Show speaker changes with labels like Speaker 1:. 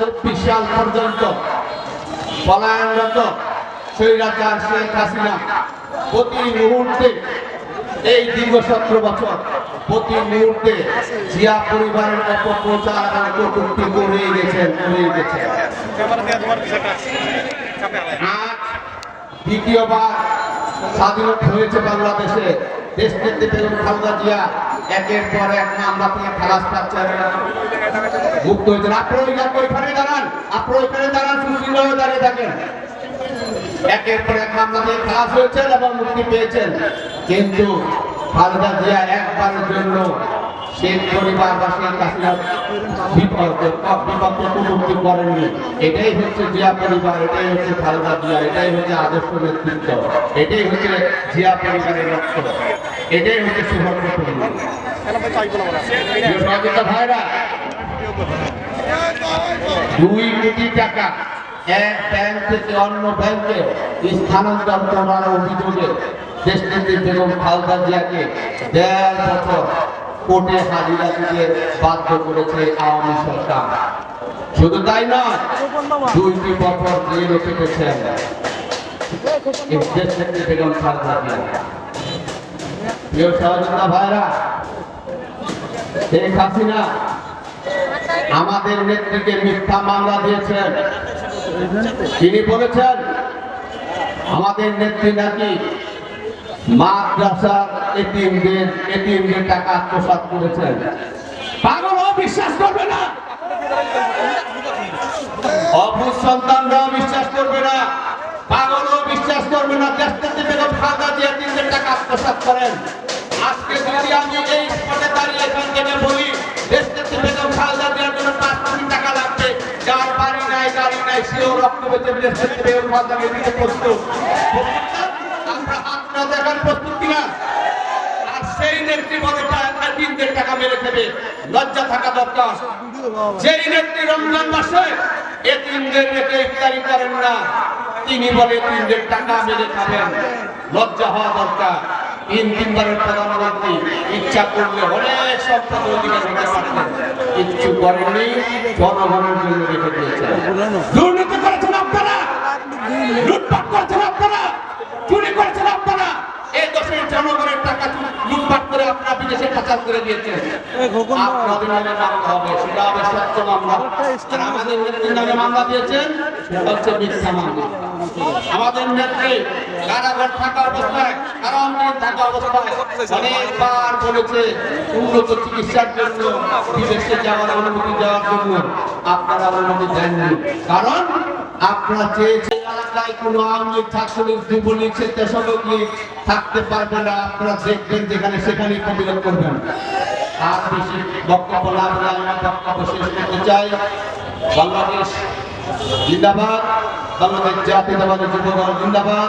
Speaker 1: চব্বিশ সাল পর্যন্ত পলায়নরত স্বৈরাচার শেখ হাসিনা প্রতি মুহূর্তে এই দীর্ঘ সতেরো বছর প্রতি মুহূর্তে জিয়া পরিবারের অপপ্রচার এবং কটূক্তি করে গেছেন গেছেন। আজ দ্বিতীয়বার স্বাধীনতা হয়েছে বাংলাদেশে। দেশ নেত্রী বেগম খালেদা জিয়া একের পর এক মামলা থেকে খালাস পাচ্ছেন মুক্ত হয়েছেন ওইখানে দাঁড়ান। আপনারা ওইখানে দাঁড়ান, সুশীল দাঁড়িয়ে থাকেন। একের পর এক মামলা খালাস হয়েছেন এবং মুক্তি পেয়েছেন। কিন্তু খালেদা জিয়া একবারের জন্য এটাই হচ্ছে জিয়া এটাই হচ্ছে আদর্শ এটাই হচ্ছে জিয়া এটাই হচ্ছে দুই কোটি টাকা এক ব্যাংক থেকে অন্য ব্যাংকে স্থানান্তর করার অভিযোগে দেশনেত্রী বেগম খালেদা জিয়াকে দেড় বছর কোর্টে হাজিরা দিতে বাধ্য করেছে আওয়ামী সরকার। শুধু তাই নয়, দুইটি বছর জেলে কেটেছেন বেগম প্রিয় সহযোগিতা ভাইরা, শেখ হাসিনা আমাদের নেত্রীকে মিথ্যা মামলা দিয়েছেন। তিনি বলেছেন, আমাদের নেত্রী নাকি মাদ্রাসার এতিমদের এতিমদের টাকা আত্মসাৎ করেছেন। পাগল বিশ্বাস করবে না। অভূত সন্তানরাও বিশ্বাস করবে না। পাগলও বিশ্বাস করবে না। দেশ থেকে বেগম খাজা দিয়ে তিনদের টাকা আত্মসাৎ করেন। আজকে যদি আমি এই স্পটে দাঁড়িয়ে এখান থেকে বলি, দেশ থেকে বেগম খাজা দেওয়ার জন্য পাঁচ কোটি টাকা লাগবে। যার বাড়ি নাই, গাড়ি নাই, সেও রক্ত বেঁচে দেশ থেকে বেগম খাজাকে দিতে প্রস্তুত আমরা হাত না দেখার প্রস্তুত কিনা আর সেই নেত্রী তিনদের টাকা মেরে খেবে লজ্জা থাকা দরকার। মাসে এতিমদের রেখে ইফতারি তিনি বলে, তিনদের টাকা মেরে খাবেন। লজ্জা হওয়া দরকার। তিন তিনবারের প্রধানমন্ত্রী, ইচ্ছা করলে অনেক সম্পদ অধিকার জনগণের জন্য রেখে দিয়েছেন। দুর্নীতি করেছেন আপনারা। লুটপাট করেছেন আপনারা। চুরি করেছেন আপনারা। করে দিয়েছেন আপনাদের নামে মামলা হবে সেটা হবে সত্য মামলা। আর আমাদের নেত্রীর নামে মামলা দিয়েছেন সেটা হচ্ছে মিথ্যা মামলা। আমাদের নেত্রী কারাগার থাকা অবস্থায় থাকা অবস্থায় অনেকবার বলেছে উন্নত চিকিৎসার জন্য বিদেশে যাওয়ার অনুমতি দেওয়ার জন্য। আপনারা অনুমতি দেননি। কারণ আপনারা চেয়েছে এলাকায় কোনো আওয়ামী লীগ ছাত্রলীগ, যুবলীগ থাকতে পারবে না, আপনারা দেখবেন যেখানে সেখানে প্রতিরোধ করবেন। বাংলাদেশ জিন্দাবাদ, বাংলাদেশ জাতীয়তাবাদী যুবদল জিন্দাবাদ।